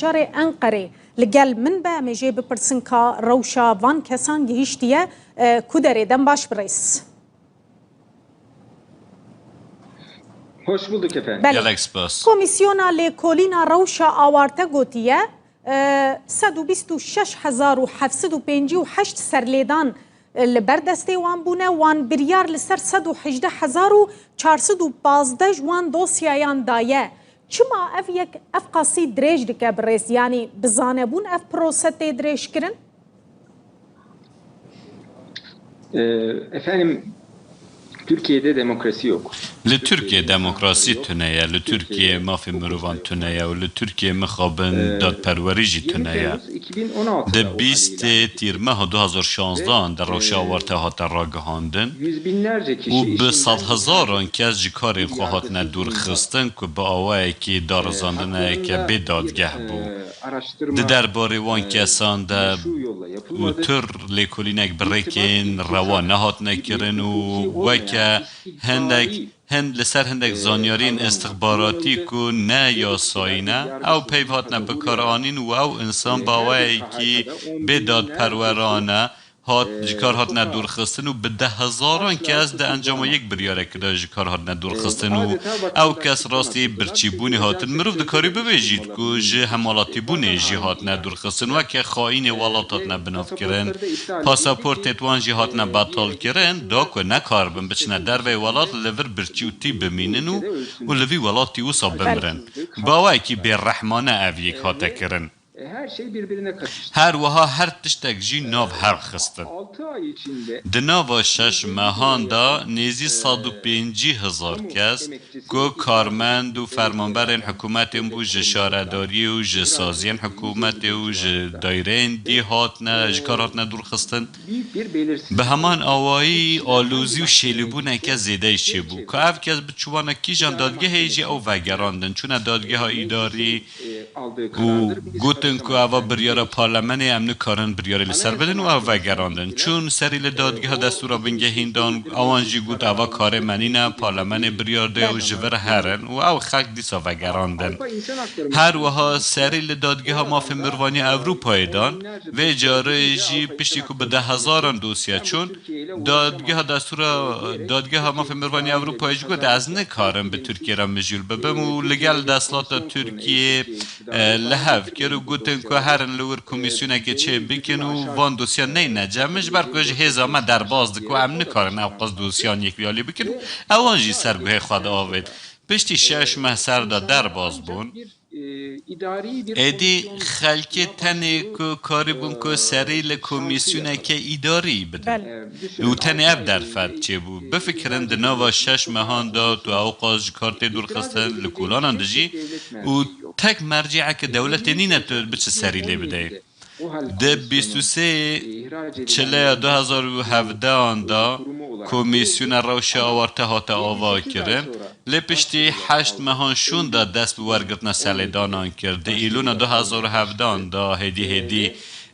شار انقره لگل من به میجه بپرسن که روشا وان کسان گهیشتیه کدره دم باش بریس Hoş bulduk efendim. بله. Gelek spas. کمیسیونا لیکولینا روشا آوارته گوتیه سد و بیست و شش هزار و حفصد و Qëma ef, jek, ef kasi drejsh dike bërres, jani bëzane bun ef proset e drejsh kirin? Efendim Li Türkiye demokrasi tuneye, li Türkiye mafya mirovan tuneye, û li Türkiye mixabin dadperwerî jî 20 tuneye. Temmuz 2016'da Di bîstê tîrmeha 2016 de rewşawarte hate ragihandin û bi işinden sed hezaran kes ji karê xwe hatine dûrxistin ku bi awayekî darizandineyeke bê dadgeh bû. e, araştırma Di derbarê wan kesan de û tur lêkolînek birêkên rewa nehatine kirin û weke کە هەندێک هەند لەسەر هەندێک زۆنیۆرین ئێستخبارەتی و أو ئەو پێیواتە بکارانین و ئەو ئینسان باوایەکی پرورانه bikaranîn û ew insan bawayekî bê dadperwerane hat ji kar hatine dûrxistin û bi de hezaran kes de encama yek biryareke de ji kar hatine dûrxistin û ew kes rastî birçîbûnê hatin mirov dikarî bibêjît ku ji hemalatîbûnê jî hatine dûrxistin weke xaînê welat hatine binavkirin pasaportê wan jî hatine betal kirin da ku nekarbin biçine dervê welat li vir birçî û tî bimînin û û li vî welatî wisa bimirin bawayekî bêrehmane ev yek hate kirin E, Her şey birbirine karıştı. Her wiha her tiştek jî nav her xistin 6 ay içinde Di nava şeş mehan da nêzî sad û pêncî hezar kes ku karmend û fermanberên hikûmetên bû ji şaredariyê û ji saziyên hikûmetê û ji dayreyên dî hatine ji kar hatine dûrxistin bi heman awayî alûzî û şêlîbûneke zêde çêbû ku ev kes bi çûwana kîjan dadgehê jî ew vegerandin çûne dadgeha îdarî e, û gotin گفتن که اوا بریار پارلمان امنو کارن بریار لسر بدن و اوا گراندن. چون سریل لدادگه دستورا بینگه دان اوانجی گود اوا کار منین پارلمان بریار ده و جور هرن و او خک دیسا و گراندن. هر وها سریل لدادگه ها ماف مروانی اوروپای دان و جاره جی پشتی که ده هزاران دوسیه. چون دادگه ها دستورا دادگه ها ماف مروانی اوروپای جی گود از نکارن به ترکیه را مجیل ببم و لگل دستلات ترکیه لهف که رو گوتن کە لور لەور کمیسیونەکە چه بکن و نجامش بر نەی هزار ما در باز دکو هم نکارن ئەو دوسیان یک بیالی بکن. به سەرگوێ آوید. پشتی شش مه سر دا در باز بون. ایدی خەلکی تەنێک که کاری بون که سری کۆ که لە که اداری بدەن بله. اب در فرد چه بو؟ بفکرن دناوە شش مەهاندا تو ئەو قاژ کارتێ دوورخستن لە کولانان دژی او تک مرجعه که دولت نینه تو بچه سری لی بده ده بیستو سه چلی دو هزار و هفته آندا کمیسیون روش آورته ها تا آوا کرن لپشتی هشت مهان شون دست بورگتن سلیدان دانان کرد ده ایلون دو هزار و هفته آندا هدی هدی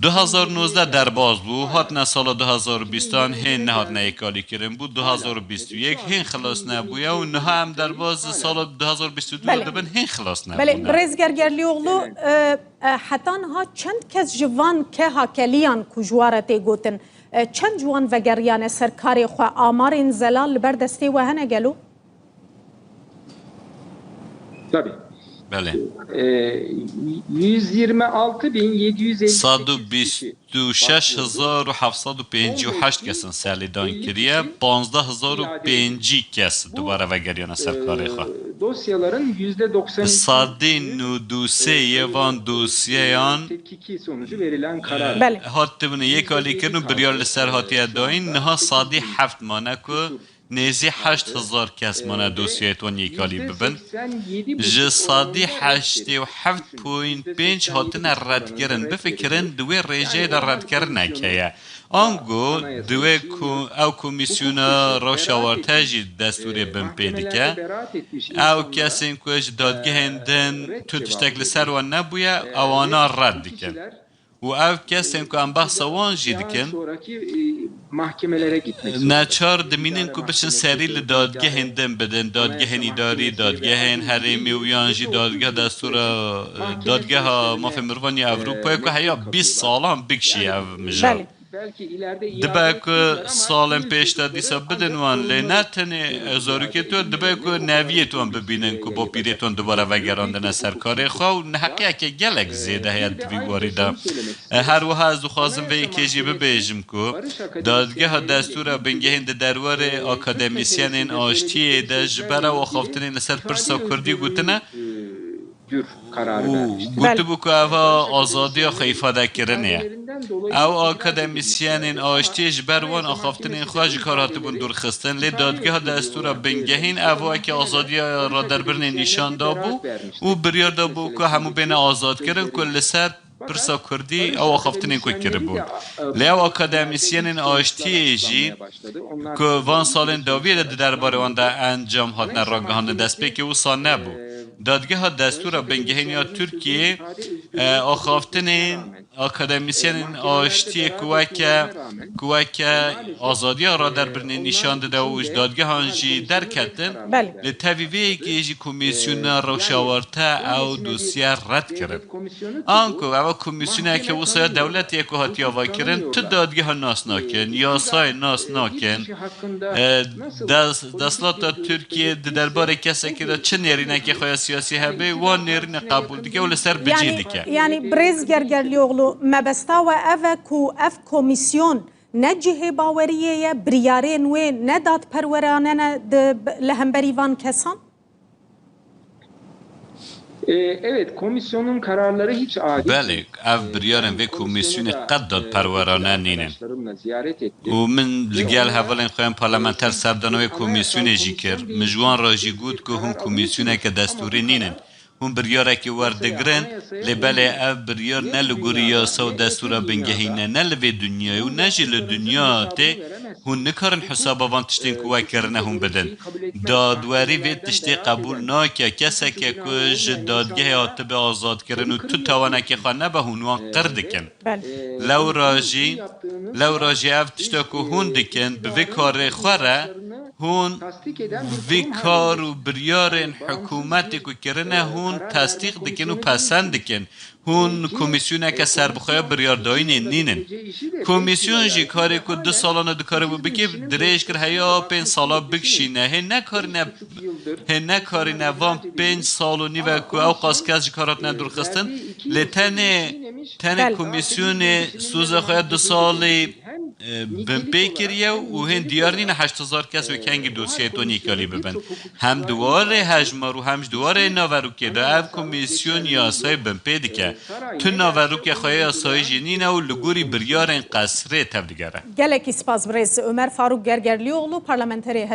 selêdanan yêkalî bikin û em ew qas van insana mexdûr nakin em ê nava du salan de xilas bikin ev jî têwê wa tê ku di bîst û sê çileya 2019 da pêwîst bû ku ev Bəli. dosya ba hemû bi hatine yêkalî kirin me hatine yêkalî kirin nexêr 2019 geçti. 2019 derbaz bû hatine sala 2020 hên nehatine yêkalî kirin bû 2021 hên xilas nebûye û niha em derbaz di sala 2022 Bəli. dibin hên xilas بله nebûne. برزگر گرلیوغلو حتان ها چند کس جوان که ها کلیان کجوارت گوتن چند جوان و گریان سرکاری خو آمار این زلال بردستی و هنه گلو Tabii. Bəli. E, 126750 126758 кесин сәлидан кирия, 15005 кес дубара ва гәряна сәркариха. Dosyaların %90 Sadi Nuduseyevan Dusyeyan Tetkiki sonucu verilen e, karar. Bəli. Hatta bunu yekalikerin bir yerli sərhatiyə dain, naha sadi haft manaku sadî heft mane ku نێزی هەشت هزار کەسمانە دۆسیێتۆن یکالی ببن. ji sadî heştê û heft point pênc hatine redkirin bifikirin di wê rêjeyê de redkirineke ye ango di wê ku ew komîsyona rewşawartê jî destûrê bin pê dike ew kesên ku ji dadgehên din tu tiştek li ser wan nebûye ewana red dikin و اف کسیم که ام بحث وان جید کن ناچار دمینن که بچن سری لدادگه هندن بدن دادگه هنی داری دادگه هن هرمی و یانجی دادگه دستور دادگه ها مفه مروانی اوروپا که هیا بیس سال هم بکشی او مجال Bəli. Belki ileride Dibe iade ku edilebilir ama salên henüz pêş de dîsa bidin wan lê ne tenê zarokê tu dibe ku neviyê wan bibînin ku bo pîrê wan dubare vegerandine ser karê xwe û neheqiyeke gelek zêde heye di vî warî de. Her wiha ez dixwazim vê yekê jî bibêjim ku. Dadgeha destûra bingehên di derwarê akademîsyenên aştiyê de ji او اکادمیسیانین آشتیش بروان آخافتنین خواهج کارات بون دور خستن لی دادگاه دستورا بنگهین او که آزادی را در برن نیشان دابو او بریار دابو که همو بین آزاد کرن کل سر پرسا کردی او خفتنی کو کرده بود لیو اکادمیسین آشتی ایجی که وان سالن داوی درباره وان در انجام هات نرانگهان دست به که او سان نبود دادگاه دستور بنگهین یا ترکیه آخافتن академисиянин оштии кӯваке кӯваке озодия ро дар бирни нишон дидаву иҷдодгиҳон жӣ дарк кардин ли тави веге жи комиссиона рӯшаварта ав дӯсия рад кирин он ку ава комиссиона ки усоя давлате ку ҳатия ва кирин ту додгиҳо нас накин ёсои нас накин даслота туркия ди дарбори касе ки ро чӣ нерина ки хоя сиёсӣ ҳабе ва нерина қабул дика ва ли сар биҷӣ дика яъне брезгаргарлиоғлу de çi nêrînekê xwe siyasî hebe wan nêrîne qebûl dike û li ser bicê Yani, dike. yani Brez Gergerlioğlu mebesta ve ev ku ev komisyon ne cihê baweriyê ye biryarên wê ne dadperwerane ne di li hemberî van kesan? Ee, evet komisyonun kararları hiç adil. Belê ev biryarên vê komîsyonê qet dadperwerane nînin. Arkadaşlarımla ziyaret ettim. û min li gel hevalên xwe yên parlamenter serdana wê komîsyonê jî kir min ji wan re jî got ku hûn komîsyoneke destûrî nînin hûn biryarekî werdigirin lê belê ev biryar ne li gorî yasa û destûra bingehîne? ne li vê dunyayê û ne jî li dunya tê hûn nikarin hesaba van tiştên ku we kirine hûn bidin. dadwerî vê tiştê qebûl nake keseke ku ji dadgehê hatibe azadkirin û tu tawanekê xwe nebe hûn wan qir dikin. Bəli. Lewra jî lewra jî ev tişta هون ویکار و بریارن حکومتی که کرنه هون تصدیق دکن و پسند دکن. هون کمیسیون که سربخواه بریارداین نینن. کمیسیون جی کاری که دو سالانه دو کاره بکی دریش کر هیا پین سالا بکشینه. هی نکاری نه هی نکاری نه وام پین سال و نیوه که او قاس کس جی کارات ندور لتن تن بله. کمیسیون سوز خواه دو سالی kar hatine dûrxistin lê tenê tenê Bəli. komîsyonê sûza xwe du salê bin pê kiriye û hên diyar nîne heşt hezar kes wê kengî dosyayê tonî kalî bibin hem diwarê hejmar û hem ji diwarê naverokê de ev komîsyon yasayê bin pê dike tu naverokê xwe yasayî jî nîne û li gorî biryarên qesrê tev digere Gelekî spas Brez Ömer Faruk Gergerlioğlu parlamenterê